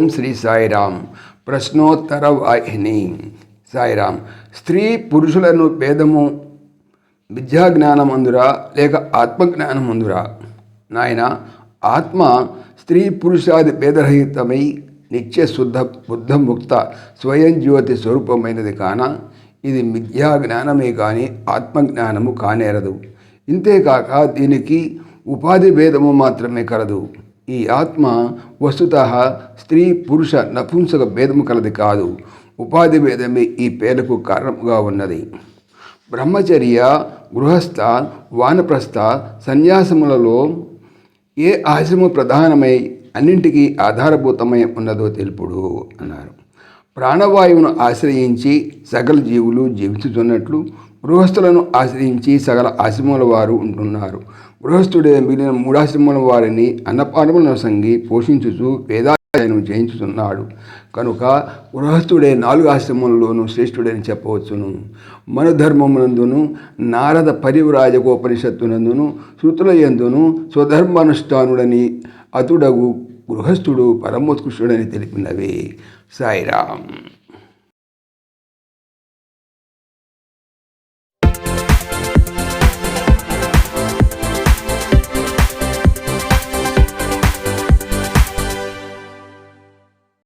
ఓం శ్రీ సాయిరామ్. ప్రశ్నోత్తర వాహిని సాయిరామ్ స్త్రీ పురుషులను భేదము విద్యాజ్ఞానమందురా లేక ఆత్మజ్ఞానమందురా? నాయన ఆత్మ స్త్రీ పురుషాది భేదరహితమై నిత్య శుద్ధ బుద్ధముక్త స్వయం జ్యోతి స్వరూపమైనది కాన ఇది మిథ్యా జ్ఞానమే కానీ ఆత్మజ్ఞానము కానేరదు. ఇంతేకాక దీనికి ఉపాధి భేదము మాత్రమే కలదు. ఈ ఆత్మ వస్తుత స్త్రీ పురుష నపుంసక భేదము కలది కాదు. ఉపాధి భేదమే ఈ పేరుకు కారణముగా ఉన్నది. బ్రహ్మచర్య గృహస్థ వానప్రస్థ సన్యాసములలో ఏ ఆశ్రమం ప్రధానమై అన్నింటికీ ఆధారభూతమై ఉన్నదో తెలుపుడు అన్నారు. ప్రాణవాయువును ఆశ్రయించి సకల జీవులు జీవించుతున్నట్లు గృహస్థులను ఆశ్రయించి సకల ఆశ్రమముల వారు ఉంటున్నారు. గృహస్థుడే మిగిలిన మూడాశ్రమముల వారిని అన్నపానములను సంగి పోషించుచు వేదాధ్యయనం చేయించుతున్నాడు కనుక గృహస్థుడే నాలుగు ఆశ్రమంలోనూ శ్రేష్ఠుడని చెప్పవచ్చును. మన ధర్మమునందును నారద పరివ్రాజకోపనిషత్తునందును శృతుల ఎందును స్వధర్మానుష్ఠానుడని అతుడగు గృహస్థుడు పరమోత్కృష్టుడని తెలిపినవే. సాయిరామ్.